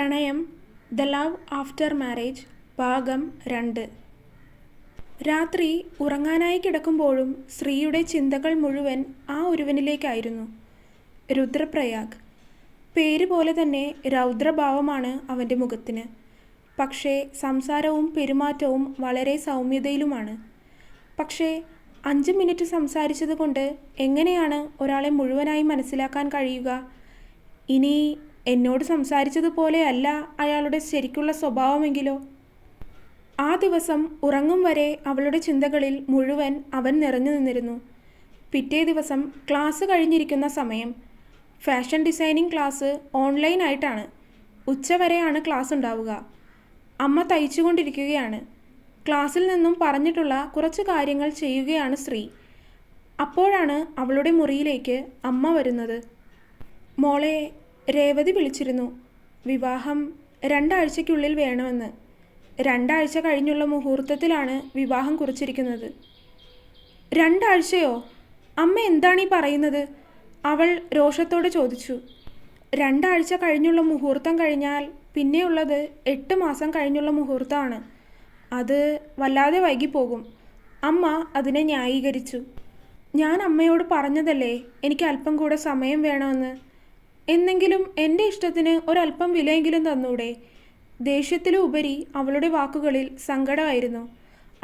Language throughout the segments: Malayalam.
പ്രണയം ദ ലവ് ആഫ്റ്റർ മാരേജ് ഭാഗം രണ്ട്. രാത്രി ഉറങ്ങാനായി കിടക്കുമ്പോഴും ശ്രീയുടെ ചിന്തകൾ മുഴുവൻ ആ ഒരുവനിലേക്കായിരുന്നു. രുദ്രപ്രയാഗ്. പേര് പോലെ തന്നെ രൗദ്രഭാവമാണ് അവന്റെ മുഖത്തിന്. പക്ഷേ സംസാരവും പെരുമാറ്റവും വളരെ സൗമ്യതയിലുമാണ്. പക്ഷേ അഞ്ച് മിനിറ്റ് സംസാരിച്ചത് കൊണ്ട് എങ്ങനെയാണ് ഒരാളെ മുഴുവനായി മനസ്സിലാക്കാൻ കഴിയുക? ഇനി എന്നോട് സംസാരിച്ചതുപോലെയല്ല അയാളുടെ ശരിക്കുള്ള സ്വഭാവമെങ്കിലോ? ആ ദിവസം ഉറങ്ങും വരെ അവളുടെ ചിന്തകളിൽ മുഴുവൻ അവൻ നിറഞ്ഞു നിന്നിരുന്നു. പിറ്റേ ദിവസം ക്ലാസ് കഴിഞ്ഞിരിക്കുന്ന സമയം. ഫാഷൻ ഡിസൈനിങ് ക്ലാസ് ഓൺലൈനായിട്ടാണ് ഉച്ചവരെയാണ് ക്ലാസ് ഉണ്ടാവുക. അമ്മ തയ്ച്ചുകൊണ്ടിരിക്കുകയാണ്. ക്ലാസ്സിൽ നിന്നും പറഞ്ഞിട്ടുള്ള കുറച്ച് കാര്യങ്ങൾ ചെയ്യുകയാണ് ശ്രീ. അപ്പോഴാണ് അവളുടെ മുറിയിലേക്ക് അമ്മ വരുന്നത്. മോളെ രേവതി വിളിച്ചിരുന്നു. വിവാഹം രണ്ടാഴ്ചയ്ക്കുള്ളിൽ വേണമെന്ന്. രണ്ടാഴ്ച കഴിഞ്ഞുള്ള മുഹൂർത്തത്തിലാണ് വിവാഹം കുറിച്ചിരിക്കുന്നത്. രണ്ടാഴ്ചയോ? അമ്മ എന്താണ് പറയുന്നത്? അവൾ രോഷത്തോടെ ചോദിച്ചു. രണ്ടാഴ്ച കഴിഞ്ഞുള്ള മുഹൂർത്തം കഴിഞ്ഞാൽ പിന്നെയുള്ളത് എട്ട് മാസം കഴിഞ്ഞുള്ള മുഹൂർത്തമാണ്. അത് വല്ലാതെ വൈകിപ്പോകും. അമ്മ അതിനെ ന്യായീകരിച്ചു. ഞാൻ അമ്മയോട് പറഞ്ഞതല്ലേ എനിക്ക് അല്പം കൂടെ സമയം വേണമെന്ന്? എന്നെങ്കിലും എന്റെ ഇഷ്ടത്തിന് ഒരല്പം വിലയെങ്കിലും തന്നൂടെ. ദേഷ്യത്തിലുപരി അവളുടെ വാക്കുകളിൽ സങ്കടമായിരുന്നു.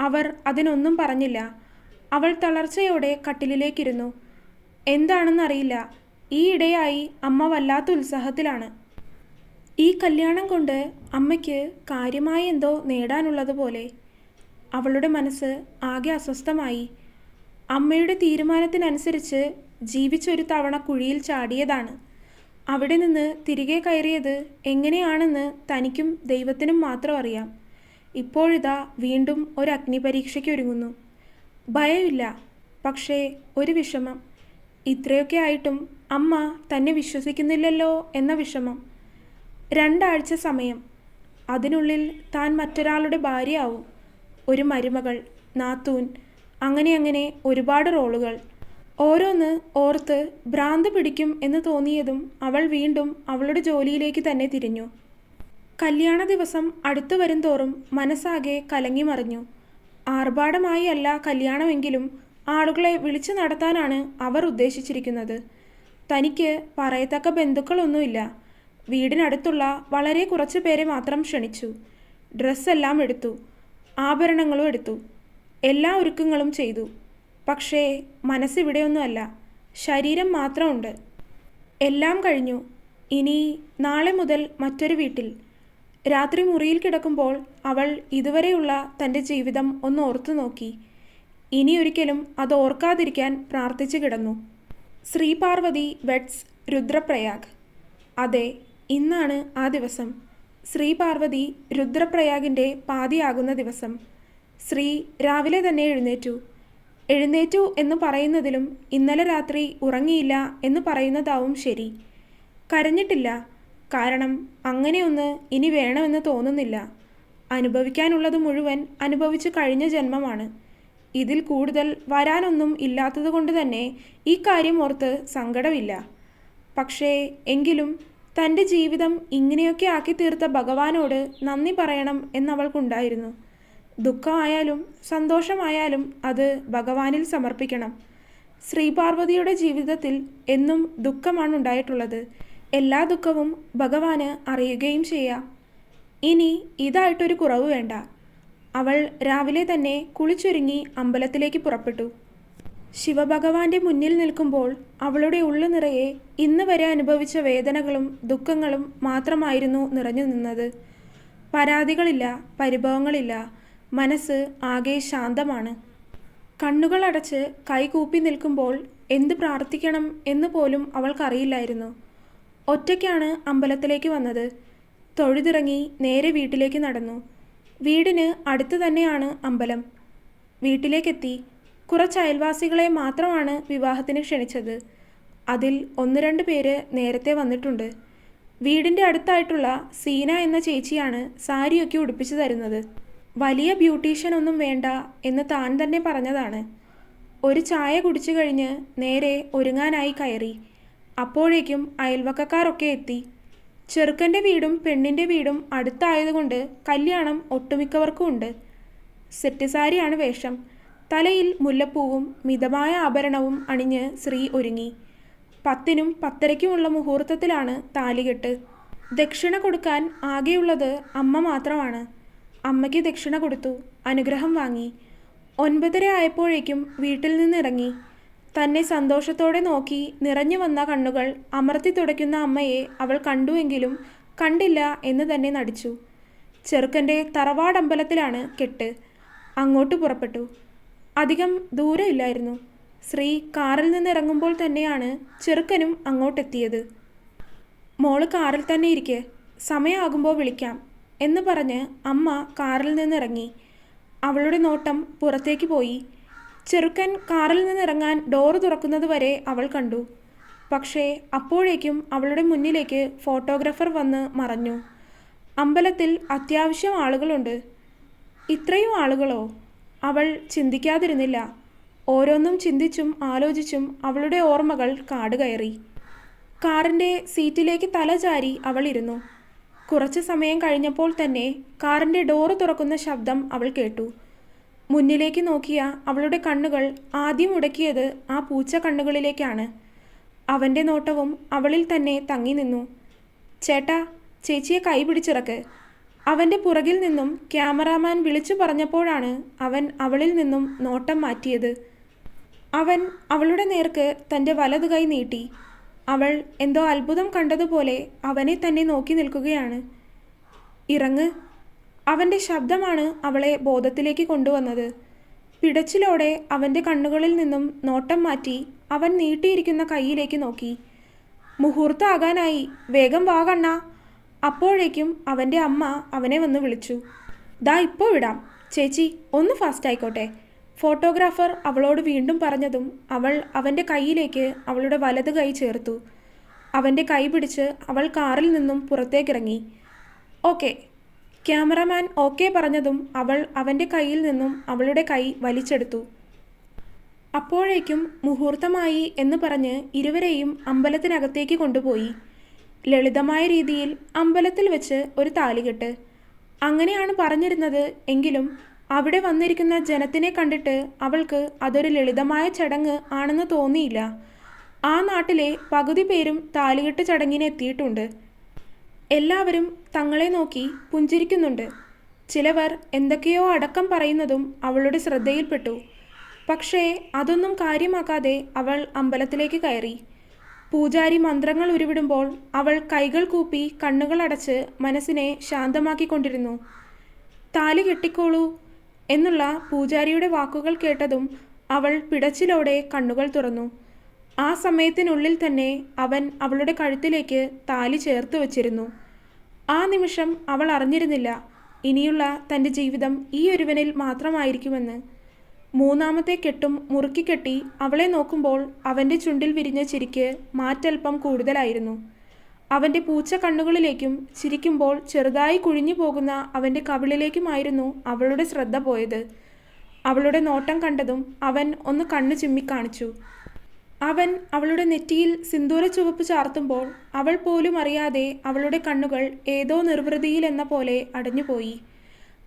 അവർ അതിനൊന്നും പറഞ്ഞില്ല. അവൾ തളർച്ചയോടെ കട്ടിലിലേക്കിരുന്നു. എന്താണെന്നറിയില്ല. ഈ ഇടയായി അമ്മ വല്ലാത്ത ഉത്സാഹത്തിലാണ്. ഈ കല്യാണം കൊണ്ട് അമ്മയ്ക്ക് കാര്യമായി എന്തോ നേടാനുള്ളതുപോലെ അവളുടെ മനസ്സ് ആകെ അസ്വസ്ഥമായി. അമ്മയുടെ തീരുമാനത്തിനനുസരിച്ച് ജീവിച്ചൊരു തവണ കുഴിയിൽ ചാടിയതാണ്. അവിടെ നിന്ന് തിരികെ കയറിയത് എങ്ങനെയാണെന്ന് തനിക്കും ദൈവത്തിനും മാത്രം അറിയാം. ഇപ്പോഴിതാ വീണ്ടും ഒരു അഗ്നിപരീക്ഷയ്ക്ക് ഒരുങ്ങുന്നു ഭയമില്ല പക്ഷേ ഒരു വിഷമം. ഇത്രയൊക്കെ ആയിട്ടും അമ്മ തന്നെ വിശ്വസിക്കുന്നില്ലല്ലോ എന്ന വിഷമം. രണ്ടാഴ്ച സമയം. അതിനുള്ളിൽ താൻ മറ്റൊരാളുടെ ഭാര്യയാവും. ഒരു മരുമകൾ നാത്തൂൻ അങ്ങനെ അങ്ങനെ ഒരുപാട് റോളുകൾ. ഓരോന്ന് ഓർത്ത് ഭ്രാന്ത് പിടിക്കും എന്ന് തോന്നിയതും അവൾ വീണ്ടും അവളുടെ ജോലിയിലേക്ക് തന്നെ തിരിഞ്ഞു. കല്യാണ ദിവസം അടുത്തു വരും തോറും മനസ്സാകെ കലങ്ങി മറിഞ്ഞു. ആർഭാടമായി അല്ല കല്യാണമെങ്കിലും ആളുകളെ വിളിച്ചു നടത്താനാണ് അവർ ഉദ്ദേശിച്ചിരിക്കുന്നത്. തനിക്ക് പറയത്തക്ക ബന്ധുക്കളൊന്നുമില്ല. വീടിനടുത്തുള്ള വളരെ കുറച്ച് പേരെ മാത്രം ക്ഷണിച്ചു. ഡ്രസ്സെല്ലാം എടുത്തു. ആഭരണങ്ങളും എടുത്തു. എല്ലാ ഒരുക്കങ്ങളും ചെയ്തു. പക്ഷേ മനസ്സിവിടെയൊന്നുമല്ല ശരീരം മാത്രമുണ്ട്. എല്ലാം കഴിഞ്ഞു. ഇനി നാളെ മുതൽ മറ്റൊരു വീട്ടിൽ. രാത്രി മുറിയിൽ കിടക്കുമ്പോൾ അവൾ ഇതുവരെയുള്ള തന്റെ ജീവിതം ഒന്ന് ഓർത്തു നോക്കി. ഇനി ഒരിക്കലും അത് ഓർക്കാതിരിക്കാൻ പ്രാർത്ഥിച്ചു കിടന്നു. ശ്രീപാർവതി വെഡ്സ് രുദ്രപ്രയാഗ്. അതെ ഇന്നാണ് ആ ദിവസം. ശ്രീപാർവതി രുദ്രപ്രയാഗിന്റെ പാതിയാകുന്ന ദിവസം. ശ്രീ രാവിലെ തന്നെ എഴുന്നേറ്റു. എഴുന്നേറ്റു എന്ന് പറയുന്നതിലും ഇന്നലെ രാത്രി ഉറങ്ങിയില്ല എന്ന് പറയുന്നതാവും ശരി. കരഞ്ഞിട്ടില്ല. കാരണം അങ്ങനെയൊന്ന് ഇനി വേണമെന്ന് തോന്നുന്നില്ല. അനുഭവിക്കാനുള്ളത് മുഴുവൻ അനുഭവിച്ചു കഴിഞ്ഞ ജന്മമാണ്. ഇതിൽ കൂടുതൽ വരാനൊന്നും ഇല്ലാത്തതുകൊണ്ട് തന്നെ ഈ കാര്യം ഓർത്ത് സങ്കടമില്ല. പക്ഷേ എങ്കിലും തന്റെ ജീവിതം ഇങ്ങനെയൊക്കെ ആക്കി തീർത്ത ഭഗവാനോട് നന്ദി പറയണം എന്നവൾക്കുണ്ടായിരുന്നു. ദുഃഖമായാലും സന്തോഷമായാലും അത് ഭഗവാനിൽ സമർപ്പിക്കണം. ശ്രീപാർവതിയുടെ ജീവിതത്തിൽ എന്നും ദുഃഖമാണ് ഉണ്ടായിട്ടുള്ളത് എല്ലാ ദുഃഖവും ഭഗവാന് അറിയുകയും ചെയ്യാം. ഇനി ഇതായിട്ടൊരു കുറവ് വേണ്ട. അവൾ രാവിലെ തന്നെ കുളിച്ചൊരുങ്ങി അമ്പലത്തിലേക്ക് പുറപ്പെട്ടു. ശിവഭഗവാന്റെ മുന്നിൽ നിൽക്കുമ്പോൾ അവളുടെ ഉള്ളു നിറയെ ഇന്ന് വരെ അനുഭവിച്ച വേദനകളും ദുഃഖങ്ങളും മാത്രമായിരുന്നു നിറഞ്ഞു നിന്നത്. പരാതികളില്ല പരിഭവങ്ങളില്ല. മനസ്സ് ആകെ ശാന്തമാണ്. കണ്ണുകൾ അടച്ച് കൈകൂപ്പി നിൽക്കുമ്പോൾ എന്ത് പ്രാർത്ഥിക്കണം എന്ന് പോലും അവൾക്കറിയില്ലായിരുന്നു. ഒറ്റയ്ക്കാണ് അമ്പലത്തിലേക്ക് വന്നത്. തൊഴുതിറങ്ങി നേരെ വീട്ടിലേക്ക് നടന്നു. വീടിന് അടുത്ത് തന്നെയാണ് അമ്പലം. വീട്ടിലേക്കെത്തി. കുറച്ച് അയൽവാസികളെ മാത്രമാണ് വിവാഹത്തിന് ക്ഷണിച്ചത്. അതിൽ ഒന്ന് രണ്ട് പേര് നേരത്തെ വന്നിട്ടുണ്ട്. വീടിന്റെ അടുത്തായിട്ടുള്ള സീന എന്ന ചേച്ചിയാണ് സാരിയൊക്കെ ഉടുപ്പിച്ചു തരുന്നത്. വലിയ ബ്യൂട്ടീഷ്യൻ ഒന്നും വേണ്ട എന്ന് താൻ തന്നെ പറഞ്ഞതാണ്. ഒരു ചായ കുടിച്ചു കഴിഞ്ഞ് നേരെ ഒരുങ്ങാനായി കയറി. അപ്പോഴേക്കും അയൽവക്കക്കാരൊക്കെ എത്തി. ചെറുക്കന്റെ വീടും പെണ്ണിന്റെ വീടും അടുത്തായതുകൊണ്ട് കല്യാണം ഒട്ടുമിക്കവർക്കും ഉണ്ട്. സെറ്റ് സാരിയാണ് വേഷം. തലയിൽ മുല്ലപ്പൂവും മിതമായ ആഭരണവും അണിഞ്ഞ് ശ്രീ ഒരുങ്ങി. പത്തിനും പത്തരയ്ക്കുമുള്ള മുഹൂർത്തത്തിലാണ് താലികെട്ട് ദക്ഷിണ കൊടുക്കാൻ ആകെയുള്ളത് അമ്മ മാത്രമാണ്. അമ്മയ്ക്ക് ദക്ഷിണ കൊടുത്തു. അനുഗ്രഹം വാങ്ങി. ഒൻപതര ആയപ്പോഴേക്കും വീട്ടിൽ നിന്നിറങ്ങി. തന്നെ സന്തോഷത്തോടെ നോക്കി നിറഞ്ഞു വന്ന കണ്ണുകൾ അമർത്തി തുടയ്ക്കുന്ന അമ്മയെ അവൾ കണ്ടുവെങ്കിലും കണ്ടില്ല എന്ന് തന്നെ നടിച്ചു. ചെറുക്കന്റെ തറവാടമ്പലത്തിലാണ് കെട്ട്. അങ്ങോട്ട് പുറപ്പെട്ടു. അധികം ദൂരമില്ലായിരുന്നു ശ്രീ കാറിൽ നിന്നിറങ്ങുമ്പോൾ തന്നെയാണ് ചെറുക്കനും അങ്ങോട്ടെത്തിയത്. മോൾ കാറിൽ തന്നെ ഇരിക്കെ. സമയമാകുമ്പോൾ വിളിക്കാം. എന്ന് പറഞ്ഞ് അമ്മ കാറിൽ നിന്നിറങ്ങി. അവളുടെ നോട്ടം പുറത്തേക്ക് പോയി. ചെറുക്കൻ കാറിൽ നിന്നിറങ്ങാൻ ഡോറ് തുറക്കുന്നത് വരെ അവൾ കണ്ടു. പക്ഷേ അപ്പോഴേക്കും അവളുടെ മുന്നിലേക്ക് ഫോട്ടോഗ്രാഫർ വന്ന് മറഞ്ഞു. അമ്പലത്തിൽ അത്യാവശ്യം ആളുകളുണ്ട്. ഇത്രയും ആളുകളോ? അവൾ ചിന്തിക്കാതിരുന്നില്ല. ഓരോന്നും ചിന്തിച്ചും ആലോചിച്ചും അവളുടെ ഓർമ്മകൾ കാട് കയറി കാറിന്റെ സീറ്റിലേക്ക് തല ചാരി അവൾ ഇരുന്നു. കുറച്ച് സമയം കഴിഞ്ഞപ്പോൾ തന്നെ കാറിന്റെ ഡോറ് തുറക്കുന്ന ശബ്ദം അവൾ കേട്ടു. മുന്നിലേക്ക് നോക്കിയ അവളുടെ കണ്ണുകൾ ആദ്യം ഉടക്കിയത് ആ പൂച്ച കണ്ണുകളിലേക്കാണ്. അവന്റെ നോട്ടവും അവളിൽ തന്നെ തങ്ങി നിന്നു. ചേട്ടാ ചേച്ചിയെ കൈ പിടിച്ചിറക്ക്. അവന്റെ പുറകിൽ നിന്നും ക്യാമറാമാൻ വിളിച്ചു പറഞ്ഞപ്പോഴാണ് അവൻ അവളിൽ നിന്നും നോട്ടം മാറ്റിയത്. അവൻ അവളുടെ നേർക്ക് തന്റെ വലതു കൈ നീട്ടി. അവൾ എന്തോ അത്ഭുതം കണ്ടതുപോലെ അവനെ തന്നെ നോക്കി നിൽക്കുകയാണ്. ഇറങ്ങ്. അവന്റെ ശബ്ദമാണ് അവളെ ബോധത്തിലേക്ക് കൊണ്ടുവന്നത്. പിടച്ചിലോടെ അവന്റെ കണ്ണുകളിൽ നിന്നും നോട്ടം മാറ്റി അവൻ നീട്ടിയിരിക്കുന്ന കൈയിലേക്ക് നോക്കി. മുഹൂർത്താകാനായി. വേഗം വാ കണ്ണ. അപ്പോഴേക്കും അവന്റെ അമ്മ അവനെ വന്ന് വിളിച്ചു. ദാ ഇപ്പോൾ വിടാം. ചേച്ചി ഒന്ന് ഫാസ്റ്റ് ആയിക്കോട്ടെ ഫോട്ടോഗ്രാഫർ അവളോട് വീണ്ടും പറഞ്ഞതും അവൾ അവന്റെ കൈയിലേക്ക് അവളുടെ വലത് കൈ ചേർത്തു. അവന്റെ കൈ പിടിച്ച് അവൾ കാറിൽ നിന്നും പുറത്തേക്കിറങ്ങി. ഓക്കെ. ക്യാമറമാൻ ഓക്കെ പറഞ്ഞതും അവൾ അവന്റെ കയ്യിൽ നിന്നും അവളുടെ കൈ വലിച്ചെടുത്തു. അപ്പോഴേക്കും മുഹൂർത്തമായി എന്ന് പറഞ്ഞ് ഇരുവരെയും അമ്പലത്തിനകത്തേക്ക് കൊണ്ടുപോയി. ലളിതമായ രീതിയിൽ അമ്പലത്തിൽ വെച്ച് ഒരു താലികെട്ട് അങ്ങനെയാണ് പറഞ്ഞിരുന്നത് എങ്കിലും അവിടെ വന്നിരിക്കുന്ന ജനത്തിനെ കണ്ടിട്ട് അവൾക്ക് അതൊരു ലളിതമായ ചടങ്ങ് ആണെന്ന് തോന്നിയില്ല. ആ നാട്ടിലെ പകുതി പേരും താലികെട്ട് ചടങ്ങിന് എത്തിയിട്ടുണ്ട്. എല്ലാവരും തങ്ങളെ നോക്കി പുഞ്ചിരിക്കുന്നുണ്ട്. ചിലവർ എന്തൊക്കെയോ അടക്കം പറയുന്നതും അവളുടെ ശ്രദ്ധയിൽപ്പെട്ടു. പക്ഷേ അതൊന്നും കാര്യമാക്കാതെ അവൾ അമ്പലത്തിലേക്ക് കയറി. പൂജാരി മന്ത്രങ്ങൾ ഉരുവിടുമ്പോൾ അവൾ കൈകൾ കൂപ്പി കണ്ണുകൾ അടച്ച് മനസ്സിനെ ശാന്തമാക്കിക്കൊണ്ടിരുന്നു. താലി കെട്ടിക്കോളൂ എന്നുള്ള പൂജാരിയുടെ വാക്കുകൾ കേട്ടതും അവൾ പിടച്ചിലോടെ കണ്ണുകൾ തുറന്നു. ആ സമയത്തിനുള്ളിൽ തന്നെ അവൻ അവളുടെ കഴുത്തിലേക്ക് താലി ചേർത്ത് വച്ചിരുന്നു. ആ നിമിഷം അവൾ അറിഞ്ഞിരുന്നില്ല ഇനിയുള്ള തന്റെ ജീവിതം ഈ ഒരുവനിൽ മാത്രമായിരിക്കുമെന്ന്. മൂന്നാമത്തെ കെട്ടും മുറുക്കിക്കെട്ടി അവളെ നോക്കുമ്പോൾ അവന്റെ ചുണ്ടിൽ വിരിഞ്ഞ ചിരിക്ക് മാറ്റൽപ്പം കൂടുതലായിരുന്നു. അവന്റെ പൂച്ച കണ്ണുകളിലേക്കും ചിരിക്കുമ്പോൾ ചെറുതായി കുഴിഞ്ഞു പോകുന്ന അവന്റെ കവിളിലേക്കുമായിരുന്നു അവളുടെ ശ്രദ്ധ പോയത്. അവളുടെ നോട്ടം കണ്ടതും അവൻ ഒന്ന് കണ്ണു ചിമ്മിക്കാണിച്ചു അവൻ അവളുടെ നെറ്റിയിൽ സിന്ദൂര ചുവപ്പ് ചാർത്തുമ്പോൾ അവൾ പോലും അറിയാതെ അവളുടെ കണ്ണുകൾ ഏതോ നിർവൃതിയിൽ എന്ന പോലെ അടഞ്ഞുപോയി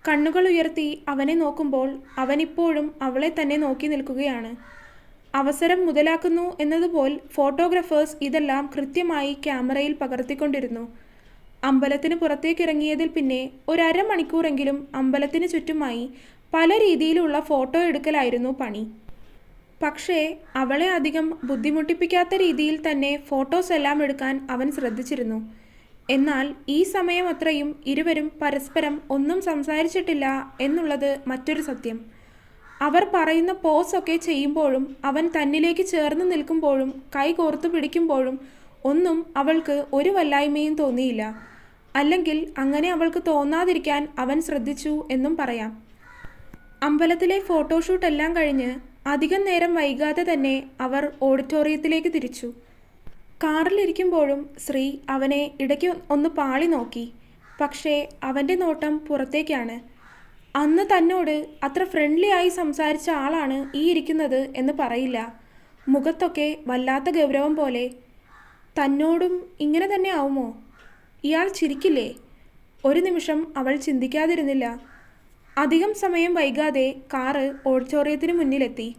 കണ്ണുകൾ ഉയർത്തി അവനെ നോക്കുമ്പോൾ അവനിപ്പോഴും അവളെ തന്നെ നോക്കി നിൽക്കുകയാണ്. അവസരം മുതലാക്കുന്നു എന്നതുപോൽ ഫോട്ടോഗ്രാഫേഴ്സ് ഇതെല്ലാം കൃത്യമായി ക്യാമറയിൽ പകർത്തിക്കൊണ്ടിരുന്നു. അമ്പലത്തിന് പുറത്തേക്കിറങ്ങിയതിൽ പിന്നെ ഒരമണിക്കൂറെങ്കിലും അമ്പലത്തിന് ചുറ്റുമായി പല രീതിയിലുള്ള ഫോട്ടോ എടുക്കലായിരുന്നു പണി. പക്ഷേ അവളെ അധികം ബുദ്ധിമുട്ടിപ്പിക്കാത്ത രീതിയിൽ തന്നെ ഫോട്ടോസ് എല്ലാം എടുക്കാൻ അവൻ ശ്രദ്ധിച്ചിരുന്നു. എന്നാൽ ഈ സമയം അത്രയും ഇരുവരും പരസ്പരം ഒന്നും സംസാരിച്ചിട്ടില്ല എന്നുള്ളത് മറ്റൊരു സത്യം. അവർ പറയുന്ന പോസ് ഒക്കെ ചെയ്യുമ്പോഴും അവൻ തന്നിലേക്ക് ചേർന്ന് നിൽക്കുമ്പോഴും കൈ കോർത്തു പിടിക്കുമ്പോഴും ഒന്നും അവൾക്ക് ഒരു വല്ലായ്മയും തോന്നിയില്ല. അല്ലെങ്കിൽ അങ്ങനെ അവൾക്ക് തോന്നാതിരിക്കാൻ അവൻ ശ്രദ്ധിച്ചു എന്നും പറയാം. അമ്പലത്തിലെ ഫോട്ടോഷൂട്ട് എല്ലാം കഴിഞ്ഞ് അധികം നേരം വൈകാതെ തന്നെ അവർ ഓഡിറ്റോറിയത്തിലേക്ക് തിരിച്ചു. കാറിലിരിക്കുമ്പോഴും ശ്രീ അവനെ ഇടയ്ക്ക് ഒന്ന് പാളി നോക്കി. പക്ഷേ അവന്റെ നോട്ടം പുറത്തേക്കാണ്. അന്ന് തന്നോട് അത്ര ഫ്രണ്ട്ലി ആയി സംസാരിച്ച ആളാണ് ഈ ഇരിക്കുന്നത് എന്ന് പറയില്ല. മുഖത്തൊക്കെ വല്ലാത്ത ഗൗരവം പോലെ. തന്നോടും ഇങ്ങനെ തന്നെ ആവുമോ? ഇയാൾ ചിരിക്കില്ലേ? ഒരു നിമിഷം അവൾ ചിന്തിക്കാതിരുന്നില്ല. അധികം സമയം വൈകാതെ കാറ് ഓഡിറ്റോറിയത്തിന് മുന്നിലെത്തി.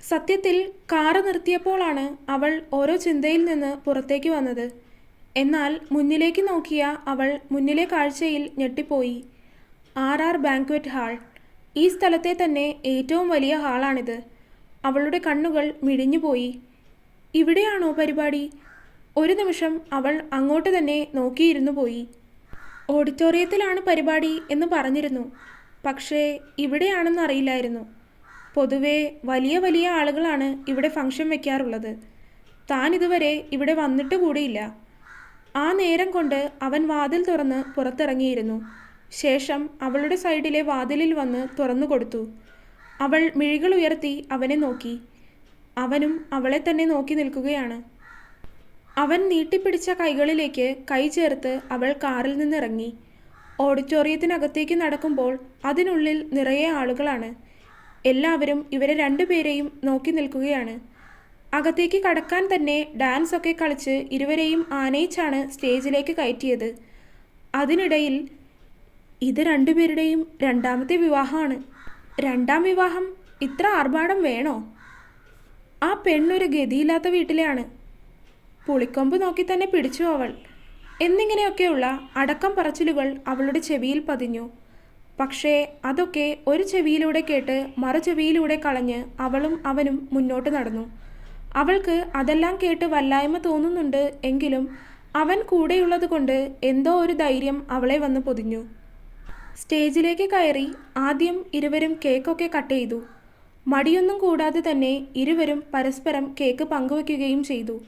സത്യത്തിൽ കാറ് നിർത്തിയപ്പോഴാണ് അവൾ ഓരോ ചിന്തയിൽ നിന്ന് പുറത്തേക്ക് വന്നത്. എന്നാൽ മുന്നിലേക്ക് നോക്കിയ അവൾ മുന്നിലെ കാഴ്ചയിൽ ഞെട്ടിപ്പോയി. R R banquet hall. ഈ സ്ഥലത്തെ തന്നെ ഏറ്റവും വലിയ ഹാളാണിത്. അവളുടെ കണ്ണുകൾ മിഴിഞ്ഞുപോയി ഇവിടെയാണോ പരിപാടി? ഒരു നിമിഷം അവൾ അങ്ങോട്ട് തന്നെ നോക്കിയിരുന്നു പോയി. ഓഡിറ്റോറിയത്തിലാണ് പരിപാടി എന്ന് പറഞ്ഞിരുന്നു. പക്ഷേ ഇവിടെയാണെന്ന് അറിയില്ലായിരുന്നു. പൊതുവേ വലിയ വലിയ ആളുകളാണ് ഇവിടെ ഫംഗ്ഷൻ വെക്കാറുള്ളത്. താൻ ഇതുവരെ ഇവിടെ വന്നിട്ട് കൂടിയില്ല. ആ നേരം കൊണ്ട് അവൻ വാതിൽ തുറന്ന് പുറത്തിറങ്ങിയിരുന്നു. ശേഷം അവളുടെ സൈഡിലെ വാതിലിൽ വന്ന് തുറന്നു കൊടുത്തു. അവൾ മിഴികൾ ഉയർത്തി അവനെ നോക്കി. അവനും അവളെ തന്നെ നോക്കി നിൽക്കുകയാണ്. അവൻ നീട്ടിപ്പിടിച്ച കൈകളിലേക്ക് കൈ ചേർത്ത് അവൾ കാറിൽ നിന്നിറങ്ങി. ഓഡിറ്റോറിയത്തിനകത്തേക്ക് നടക്കുമ്പോൾ അതിനുള്ളിൽ നിറയെ ആളുകളാണ്. എല്ലാവരും ഇവരെ രണ്ടുപേരെയും നോക്കി നിൽക്കുകയാണ്. അകത്തേക്ക് കടക്കാൻ തന്നെ ഡാൻസ് ഒക്കെ കളിച്ച് ഇരുവരെയും ആനയിച്ചാണ് സ്റ്റേജിലേക്ക് കയറ്റിയത്. അതിനിടയിൽ ഇത് രണ്ടുപേരുടെയും രണ്ടാമത്തെ വിവാഹമാണ്. രണ്ടാം വിവാഹം ഇത്ര ആർഭാടം വേണോ? ആ പെണ്ണൊരു ഗതിയില്ലാത്ത വീട്ടിലെയാണ്. പുളിക്കൊമ്പ് നോക്കി തന്നെ പിടിച്ചു അവൾ. എന്നിങ്ങനെയൊക്കെയുള്ള അടക്കം പറച്ചിലുകൾ അവളുടെ ചെവിയിൽ പതിഞ്ഞു. പക്ഷേ അതൊക്കെ ഒരു ചെവിയിലൂടെ കേട്ട് മറു ചെവിയിലൂടെ കളഞ്ഞ് അവളും അവനും മുന്നോട്ട് നടന്നു. അവൾക്ക് അതെല്ലാം കേട്ട് വല്ലായ്മ തോന്നുന്നുണ്ട് എങ്കിലും അവൻ കൂടെയുള്ളത് കൊണ്ട് എന്തോ ഒരു ധൈര്യം അവളെ വന്ന് പൊതിഞ്ഞു. സ്റ്റേജിലേക്ക് കയറി ആദ്യം ഇരുവരും കേക്കൊക്കെ കട്ട് ചെയ്തു. മടിയൊന്നും കൂടാതെ തന്നെ ഇരുവരും പരസ്പരം കേക്ക് പങ്കുവയ്ക്കുകയും ചെയ്തു.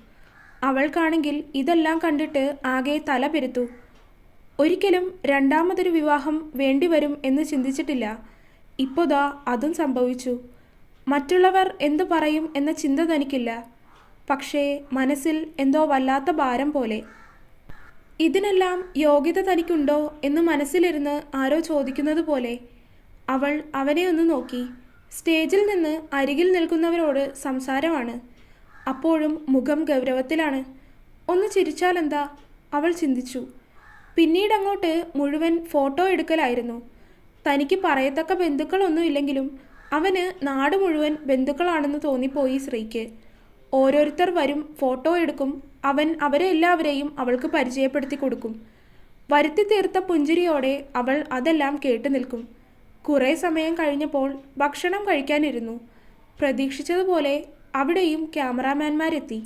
അവൾക്കാണെങ്കിൽ ഇതെല്ലാം കണ്ടിട്ട് ആകെ തല പെരുത്തു. ഒരിക്കലും രണ്ടാമതൊരു വിവാഹം വേണ്ടിവരും എന്ന് ചിന്തിച്ചിട്ടില്ല. ഇപ്പോതാ അതും സംഭവിച്ചു. മറ്റുള്ളവർ എന്തു പറയും എന്ന ചിന്ത തനിക്കില്ല. പക്ഷേ മനസ്സിൽ എന്തോ വല്ലാത്ത ഭാരം പോലെ ഇതിനെല്ലാം യോഗ്യത തനിക്കുണ്ടോ എന്ന് മനസ്സിലിരുന്ന് ആരോ ചോദിക്കുന്നത് പോലെ അവൾ അവനെ ഒന്ന് നോക്കി. സ്റ്റേജിൽ നിന്ന് അരികിൽ നിൽക്കുന്നവരോട് സംസാരമാണ്. അപ്പോഴും മുഖം ഗൗരവത്തിലാണ്. ഒന്ന് ചിരിച്ചാലെന്താ? അവൾ ചിന്തിച്ചു. പിന്നീട് അങ്ങോട്ട് മുഴുവൻ ഫോട്ടോ എടുക്കലായിരുന്നു. തനിക്ക് പറയത്തക്ക ബന്ധുക്കളൊന്നും ഇല്ലെങ്കിലും അവന് നാട് മുഴുവൻ ബന്ധുക്കളാണെന്ന് തോന്നിപ്പോയി ശ്രീക്ക്. ഓരോരുത്തർ വരും ഫോട്ടോ എടുക്കും അവൻ അവരെ എല്ലാവരെയും അവൾക്ക് പരിചയപ്പെടുത്തി കൊടുക്കും. വരുത്തി തീർത്ത പുഞ്ചിരിയോടെ അവൾ അതെല്ലാം കേട്ടു നിൽക്കും. കുറേ സമയം കഴിഞ്ഞപ്പോൾ ഭക്ഷണം കഴിക്കാനിരുന്നു. പ്രതീക്ഷിച്ചതുപോലെ അവിടെയും ക്യാമറാമാൻമാരെത്തി.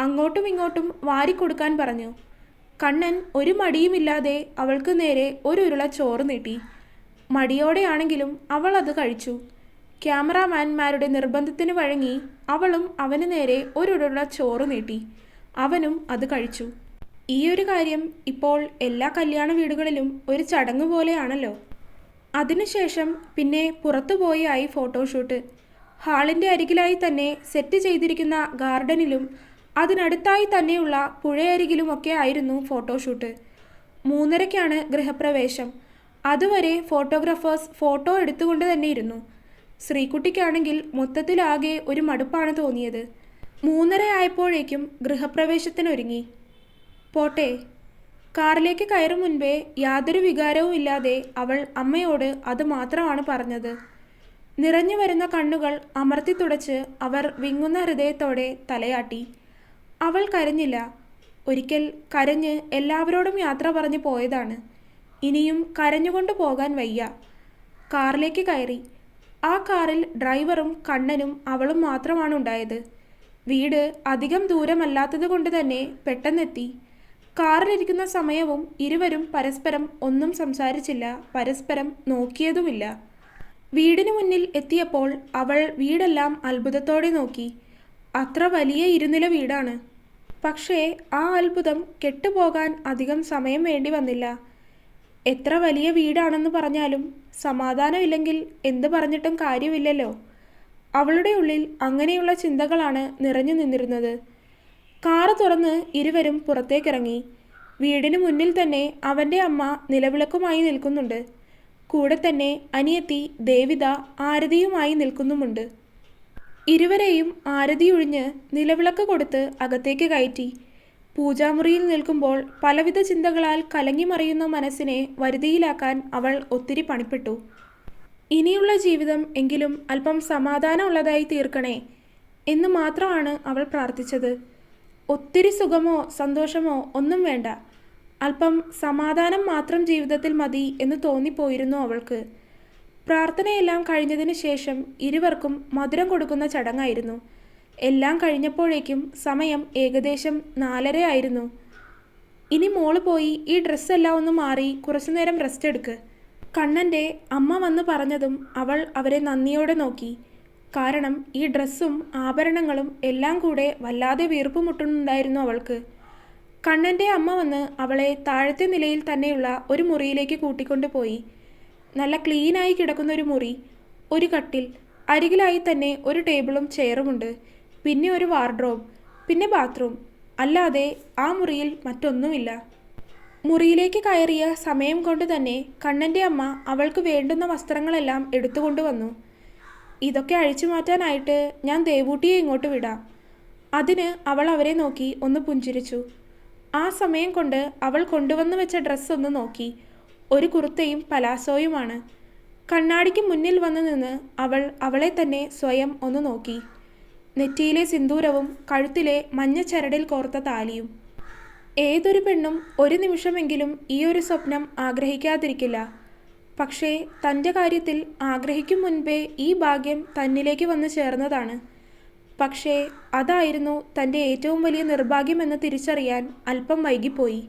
അങ്ങോട്ടും ഇങ്ങോട്ടും വാരിക്കൊടുക്കാൻ പറഞ്ഞു. കണ്ണൻ ഒരു മടിയുമില്ലാതെ അവൾക്ക് നേരെ ഒരു ഉരുള ചോറ് നീട്ടി. മടിയോടെയാണെങ്കിലും അവൾ അത് കഴിച്ചു. ക്യാമറാമാൻമാരുടെ നിർബന്ധത്തിന് വഴങ്ങി അവളും അവന് നേരെ ഒരു ഉരുള ചോറ് നീട്ടി. അവനും അത് കഴിച്ചു. ഈ ഒരു കാര്യം ഇപ്പോൾ എല്ലാ കല്യാണ വീടുകളിലും ഒരു ചടങ്ങ് പോലെയാണല്ലോ. അതിനുശേഷം പിന്നെ പുറത്തുപോയി ആയി ഫോട്ടോഷൂട്ട്. ഹാളിന്റെ അരികിലായി തന്നെ സെറ്റ് ചെയ്തിരിക്കുന്ന ഗാർഡനിലും അതിനടുത്തായി തന്നെയുള്ള പുഴയരികിലുമൊക്കെ ആയിരുന്നു ഫോട്ടോഷൂട്ട്. മൂന്നരയ്ക്കാണ് ഗൃഹപ്രവേശം. അതുവരെ ഫോട്ടോഗ്രാഫേഴ്സ് ഫോട്ടോ എടുത്തുകൊണ്ട് തന്നെ ഇരുന്നു. ശ്രീകുട്ടിക്കാണെങ്കിൽ മൊത്തത്തിലാകെ ഒരു മടുപ്പാണ് തോന്നിയത്. മൂന്നര ആയപ്പോഴേക്കും ഗൃഹപ്രവേശത്തിനൊരുങ്ങി. പോട്ടെ കാറിലേക്ക് കയറും മുൻപേ യാതൊരു വികാരവും ഇല്ലാതെ അവൾ അമ്മയോട് അത് മാത്രമാണ് പറഞ്ഞത്. നിറഞ്ഞു വരുന്ന കണ്ണുകൾ അമർത്തി തുടച്ച് അവർ വിങ്ങുന്ന ഹൃദയത്തോടെ തലയാട്ടി. അവൾ കരഞ്ഞില്ല. ഒരിക്കൽ കരഞ്ഞ് എല്ലാവരോടും യാത്ര പറഞ്ഞു പോയതാണ്. ഇനിയും കരഞ്ഞുകൊണ്ട് പോകാൻ വയ്യ. കാറിലേക്ക് കയറി. ആ കാറിൽ ഡ്രൈവറും കണ്ണനും അവളും മാത്രമാണ് ഉണ്ടായത് വീട് അധികം ദൂരമല്ലാത്തത് കൊണ്ട് തന്നെ പെട്ടെന്നെത്തി. കാറിലിരിക്കുന്ന സമയവും ഇരുവരും പരസ്പരം ഒന്നും സംസാരിച്ചില്ല പരസ്പരം നോക്കിയതുമില്ല. വീടിനു മുന്നിൽ എത്തിയപ്പോൾ അവൾ വീടെല്ലാം അത്ഭുതത്തോടെ നോക്കി. അത്ര വലിയ ഇരുനില വീടാണ്. പക്ഷേ ആ അത്ഭുതം കെട്ടുപോകാൻ അധികം സമയം വേണ്ടി വന്നില്ല. എത്ര വലിയ വീടാണെന്ന് പറഞ്ഞാലും സമാധാനമില്ലെങ്കിൽ എന്ത് പറഞ്ഞിട്ടും കാര്യമില്ലല്ലോ. അവളുടെ ഉള്ളിൽ അങ്ങനെയുള്ള ചിന്തകളാണ് നിറഞ്ഞു നിന്നിരുന്നത്. കാറ് തുറന്ന് ഇരുവരും പുറത്തേക്കിറങ്ങി. വീടിന് മുന്നിൽ തന്നെ അവന്റെ അമ്മ നിലവിളക്കുമായി നിൽക്കുന്നുണ്ട്. കൂടെ തന്നെ അനിയത്തി ദേവിത ആരതിയുമായി നിൽക്കുന്നുമുണ്ട്. ഇരുവരെയും ആരതി ഒഴിഞ്ഞ് നിലവിളക്ക് കൊടുത്ത് അകത്തേക്ക് കയറ്റി. പൂജാമുറിയിൽ നിൽക്കുമ്പോൾ പലവിധ ചിന്തകളാൽ കലങ്ങിമറിയുന്ന മനസ്സിനെ വരുതിയിലാക്കാൻ അവൾ ഒത്തിരി പണിപ്പെട്ടു. ഇനിയുള്ള ജീവിതം എങ്കിലും അല്പം സമാധാനമുള്ളതായി തീർക്കണേ എന്ന് മാത്രമാണ് അവൾ പ്രാർത്ഥിച്ചത്. ഒത്തിരി സുഖമോ സന്തോഷമോ ഒന്നും വേണ്ട. അല്പം സമാധാനം മാത്രം ജീവിതത്തിൽ മതി എന്ന് തോന്നിപ്പോയിരുന്നു അവൾക്ക്. പ്രാർത്ഥനയെല്ലാം കഴിഞ്ഞതിന് ശേഷം ഇരുവർക്കും മധുരം കൊടുക്കുന്ന ചടങ്ങായിരുന്നു. എല്ലാം കഴിഞ്ഞപ്പോഴേക്കും സമയം ഏകദേശം നാലര ആയിരുന്നു ഇനി മോൾ പോയി ഈ ഡ്രസ്സെല്ലാം ഒന്ന് മാറി കുറച്ചുനേരം റെസ്റ്റ് എടുക്ക്. കണ്ണന്റെ അമ്മ വന്ന് പറഞ്ഞതും അവൾ അവരെ നന്ദിയോടെ നോക്കി. കാരണം ഈ ഡ്രസ്സും ആഭരണങ്ങളും എല്ലാം കൂടെ വല്ലാതെ വീർപ്പ് മുട്ടുന്നുണ്ടായിരുന്നു അവൾക്ക്. കണ്ണന്റെ അമ്മ വന്ന് അവളെ താഴത്തെ നിലയിൽ തന്നെയുള്ള ഒരു മുറിയിലേക്ക് കൂട്ടിക്കൊണ്ടു പോയി. നല്ല ക്ലീനായി കിടക്കുന്ന ഒരു മുറി ഒരു കട്ടിൽ അരികിലായി തന്നെ ഒരു ടേബിളും ചെയറുമുണ്ട് പിന്നെ ഒരു വാർഡ്രോബ് പിന്നെ ബാത്റൂം. അല്ലാതെ ആ മുറിയിൽ മറ്റൊന്നുമില്ല. മുറിയിലേക്ക് കയറിയ സമയം കൊണ്ട് തന്നെ കണ്ണന്റെ അമ്മ അവൾക്ക് വേണ്ടുന്ന വസ്ത്രങ്ങളെല്ലാം എടുത്തുകൊണ്ടുവന്നു ഇതൊക്കെ അഴിച്ചു മാറ്റാനായിട്ട് ഞാൻ ദേവൂട്ടിയെ ഇങ്ങോട്ട് വിടാം. അതിന് അവൾ അവരെ നോക്കി ഒന്ന് പുഞ്ചിരിച്ചു. ആ സമയം കൊണ്ട് അവൾ കൊണ്ടുവന്നു വെച്ച ഡ്രസ്സ് ഒന്ന് നോക്കി. ഒരു കുർത്തയും പലാസോയുമാണ്. കണ്ണാടിക്ക് മുന്നിൽ വന്നു നിന്ന് അവൾ അവളെ തന്നെ സ്വയം ഒന്ന് നോക്കി. നെറ്റിയിലെ സിന്ദൂരവും കഴുത്തിലെ മഞ്ഞ ചരടിൽ കോർത്ത താലിയും. ഏതൊരു പെണ്ണും ഒരു നിമിഷമെങ്കിലും ഈ ഒരു സ്വപ്നം ആഗ്രഹിക്കാതിരിക്കില്ല. പക്ഷേ തന്റെ കാര്യത്തിൽ ആഗ്രഹിക്കും മുൻപേ ഈ ഭാഗ്യം തന്നിലേക്ക് വന്നു ചേർന്നതാണ്. പക്ഷേ അതായിരുന്നു തന്റെ ഏറ്റവും വലിയ നിർഭാഗ്യമെന്ന് തിരിച്ചറിയാൻ അല്പം വൈകിപ്പോയി.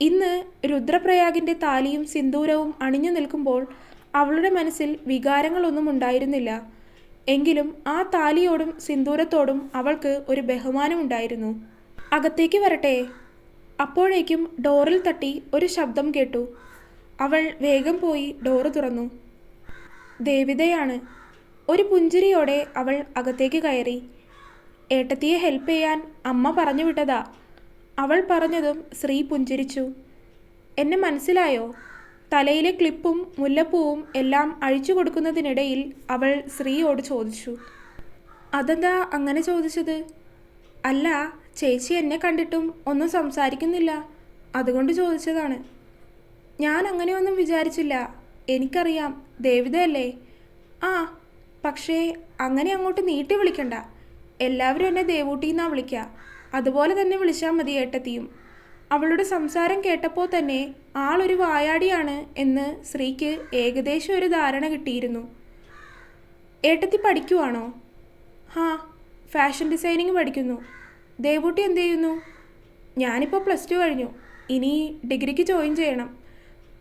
ഇന്ന് രുദ്രപ്രയാഗിന്റെ താലിയും സിന്ദൂരവും അണിഞ്ഞു നിൽക്കുമ്പോൾ അവളുടെ മനസ്സിൽ വികാരങ്ങളൊന്നും ഉണ്ടായിരുന്നില്ല. എങ്കിലും ആ താലിയോടും സിന്ദൂരത്തോടും അവൾക്ക് ഒരു ബഹുമാനമുണ്ടായിരുന്നു. അകത്തേക്ക് വരട്ടെ. അപ്പോഴേക്കും ഡോറിൽ തട്ടി ഒരു ശബ്ദം കേട്ടു. അവൾ വേഗം പോയി ഡോറ് തുറന്നു. ദേവിതയാണ്. ഒരു പുഞ്ചിരിയോടെ അവൾ അകത്തേക്ക് കയറി. ഏട്ടത്തിയെ ഹെൽപ്പ് ചെയ്യാൻ അമ്മ പറഞ്ഞു വിട്ടതാ. അവൾ പറഞ്ഞതും ശ്രീ പുഞ്ചിരിച്ചു. എന്നെ മനസ്സിലായോ? തലയിലെ ക്ലിപ്പും മുല്ലപ്പൂവും എല്ലാം അഴിച്ചു കൊടുക്കുന്നതിനിടയിൽ അവൾ ശ്രീയോട് ചോദിച്ചു. അതെന്താ അങ്ങനെ ചോദിച്ചത്? അല്ല ചേച്ചി എന്നെ കണ്ടിട്ടും ഒന്നും സംസാരിക്കുന്നില്ല. അതുകൊണ്ട് ചോദിച്ചതാണ്. ഞാൻ അങ്ങനെയൊന്നും വിചാരിച്ചില്ല. എനിക്കറിയാം ദേവിതയല്ലേ? ആ പക്ഷേ അങ്ങനെ അങ്ങോട്ട് നീട്ടി വിളിക്കണ്ട. എല്ലാവരും എന്നെ ദേവൂട്ടി എന്നാ വിളിക്കുക അതുപോലെ തന്നെ വിളിച്ചാൽ മതി ഏട്ടത്തിയും. അവളുടെ സംസാരം കേട്ടപ്പോൾ തന്നെ ആളൊരു വായാടിയാണ് എന്ന് സ്ത്രീക്ക് ഏകദേശം ഒരു ധാരണ കിട്ടിയിരുന്നു. ഏട്ടത്തി പഠിക്കുവാണോ? ഹാ ഫാഷൻ ഡിസൈനിങ് പഠിക്കുന്നു. ദേവൂട്ടി എന്ത് ചെയ്യുന്നു? ഞാനിപ്പോൾ പ്ലസ് ടു കഴിഞ്ഞു. ഇനി ഡിഗ്രിക്ക് ജോയിൻ ചെയ്യണം.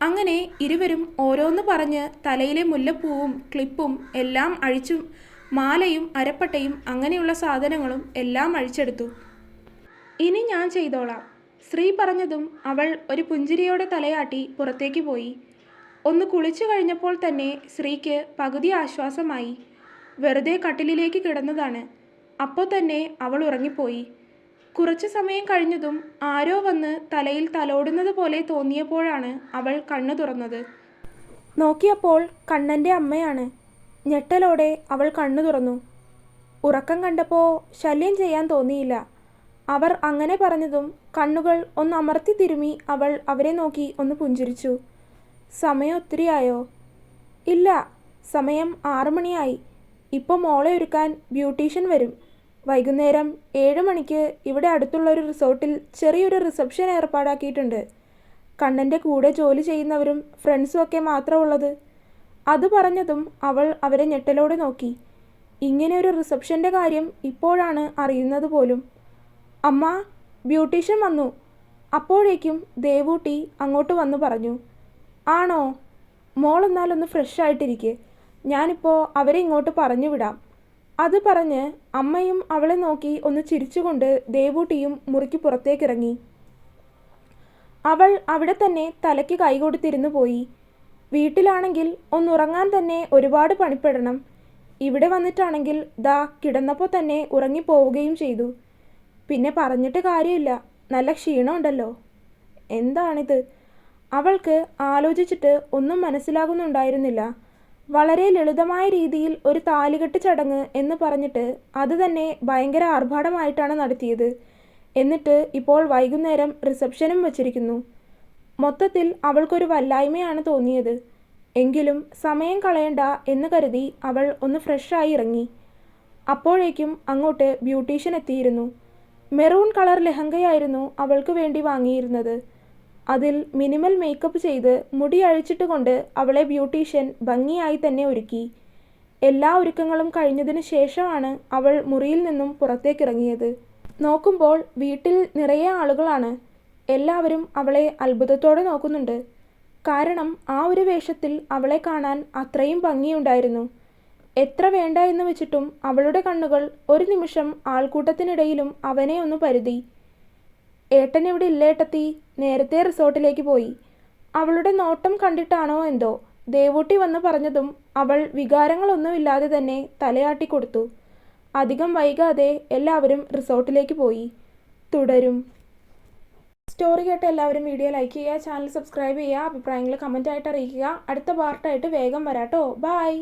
അങ്ങനെ ഇരുവരും ഓരോന്ന് പറഞ്ഞ് തലയിലെ മുല്ലപ്പൂവും ക്ലിപ്പും എല്ലാം അഴിച്ചും മാലയും അരപ്പട്ടയും അങ്ങനെയുള്ള സാധനങ്ങളും എല്ലാം അഴിച്ചെടുത്തു. ഇനി ഞാൻ ചെയ്തോളാം. ശ്രീ പറഞ്ഞതും അവൾ ഒരു പുഞ്ചിരിയോടെ തലയാട്ടി പുറത്തേക്ക് പോയി. ഒന്ന് കുളിച്ചു കഴിഞ്ഞപ്പോൾ തന്നെ ശ്രീക്ക് പകുതി ആശ്വാസമായി. വെറുതെ കട്ടിലിലേക്ക് കിടന്നതാണ്. അപ്പോൾ തന്നെ അവൾ ഉറങ്ങിപ്പോയി. കുറച്ചു സമയം കഴിഞ്ഞതും ആരോ വന്ന് തലയിൽ തലോടുന്നത് പോലെ തോന്നിയപ്പോഴാണ് അവൾ കണ്ണു തുറന്നത്. നോക്കിയപ്പോൾ കണ്ണന്റെ അമ്മയാണ്. ഞെട്ടലോടെ അവൾ കണ്ണു തുറന്നു. ഉറക്കം കണ്ടപ്പോൾ ശല്യം ചെയ്യാൻ തോന്നിയില്ല. അവർ അങ്ങനെ പറഞ്ഞതും കണ്ണുകൾ ഒന്ന് അമർത്തി തിരുമി അവൾ അവരെ നോക്കി ഒന്ന് പുഞ്ചിരിച്ചു. സമയം ഒത്തിരിയായോ ഇല്ല സമയം ആറുമണിയായി ഇപ്പോൾ മോളെ ഒരുക്കാൻ ബ്യൂട്ടീഷ്യൻ വരും. വൈകുന്നേരം ഏഴ് മണിക്ക് ഇവിടെ അടുത്തുള്ള ഒരു റിസോർട്ടിൽ ചെറിയൊരു റിസപ്ഷൻ ഏർപ്പാടാക്കിയിട്ടുണ്ട്. കണ്ണന്റെ കൂടെ ജോലി ചെയ്യുന്നവരും ഫ്രണ്ട്സും ഒക്കെ മാത്രമുള്ളത് അത് പറഞ്ഞതും അവൾ അവരെ ഞെട്ടലോടെ നോക്കി. ഇങ്ങനെ ഒരു റിസപ്ഷന്റെ കാര്യം ഇപ്പോഴാണ് അറിയുന്നത് പോലും. അമ്മ ബ്യൂട്ടീഷ്യൻ വന്നു. അപ്പോഴേക്കും ദേവൂട്ടി അങ്ങോട്ട് വന്നു പറഞ്ഞു. ആണോ? മോൾ എന്നാലൊന്ന് ഫ്രഷ് ആയിട്ടിരിക്കെ. ഞാനിപ്പോൾ അവരെ ഇങ്ങോട്ട് പറഞ്ഞു വിടാം. അത് പറഞ്ഞ് അമ്മയും അവളെ നോക്കി ഒന്ന് ചിരിച്ചുകൊണ്ട് ദേവൂട്ടിയും മുറിക്ക് പുറത്തേക്കിറങ്ങി. അവൾ അവിടെ തന്നെ തലയ്ക്ക് കൈകൊടുത്തിരുന്നു പോയി. വീട്ടിലാണെങ്കിൽ ഒന്നുറങ്ങാൻ തന്നെ ഒരുപാട് പണിപ്പെടണം. ഇവിടെ വന്നിട്ടാണെങ്കിൽ ദാ കിടന്നപ്പോൾ തന്നെ ഉറങ്ങിപ്പോവുകയും ചെയ്തു. പിന്നെ പറഞ്ഞിട്ട് കാര്യമില്ല. നല്ല ക്ഷീണമുണ്ടല്ലോ. എന്താണിത്? അവൾക്ക് ആലോചിച്ചിട്ട് ഒന്നും മനസ്സിലാകുന്നുണ്ടായിരുന്നില്ല. വളരെ ലളിതമായ രീതിയിൽ ഒരു താലികെട്ട് ചടങ്ങ് എന്ന് പറഞ്ഞിട്ട് അത് തന്നെ ഭയങ്കര ആർഭാടമായിട്ടാണ് നടത്തിയത്. എന്നിട്ട് ഇപ്പോൾ വൈകുന്നേരം റിസപ്ഷനും വച്ചിരിക്കുന്നു. മൊത്തത്തിൽ അവൾക്കൊരു വല്ലായ്മയാണ് തോന്നിയത്. എങ്കിലും സമയം കളയണ്ട എന്ന് കരുതി അവൾ ഒന്ന് ഫ്രഷായി ഇറങ്ങി. അപ്പോഴേക്കും അങ്ങോട്ട് ബ്യൂട്ടീഷ്യൻ എത്തിയിരുന്നു. മെറൂൺ കളർ ലെഹങ്കയായിരുന്നു അവൾക്ക് വേണ്ടി വാങ്ങിയിരുന്നത്. അതിൽ മിനിമൽ മേക്കപ്പ് ചെയ്ത് മുടി അഴിച്ചിട്ട് കൊണ്ട് അവളെ ബ്യൂട്ടീഷ്യൻ ഭംഗിയായി തന്നെ ഒരുക്കി. എല്ലാ ഒരുക്കങ്ങളും കഴിഞ്ഞതിന് ശേഷമാണ് അവൾ മുറിയിൽ നിന്നും പുറത്തേക്കിറങ്ങിയത്. നോക്കുമ്പോൾ വീട്ടിൽ നിറയെ ആളുകളാണ്. എല്ലാവരും അവളെ അത്ഭുതത്തോടെ നോക്കുന്നുണ്ട്. കാരണം ആ ഒരു വേഷത്തിൽ അവളെ കാണാൻ അത്രയും ഭംഗിയുണ്ടായിരുന്നു. എത്ര വേണ്ട എന്ന് വെച്ചിട്ടും അവളുടെ കണ്ണുകൾ ഒരു നിമിഷം ആൾക്കൂട്ടത്തിനിടയിലും അവനെ ഒന്ന് പരുതി. ഏട്ടൻ ഇവിടെ ഇല്ലേട്ടത്തി നേരത്തെ റിസോർട്ടിലേക്ക് പോയി. അവളുടെ നോട്ടം കണ്ടിട്ടാണോ എന്തോ. ദേവൂട്ടി വന്ന് പറഞ്ഞതും അവൾ വികാരങ്ങളൊന്നുമില്ലാതെ തന്നെ തലയാട്ടി കൊടുത്തു. അധികം വൈകാതെ എല്ലാവരും റിസോർട്ടിലേക്ക് പോയി. തുടരും. സ്റ്റോറി കേട്ട എല്ലാവരും വീഡിയോ ലൈക്ക് ചെയ്യുക ചാനൽ സബ്സ്ക്രൈബ് ചെയ്യുക അഭിപ്രായങ്ങൾ കമന്റായിട്ട് അറിയിക്കുക. അടുത്ത പാർട്ടായിട്ട് വേഗം വരാട്ടോ. ബായ്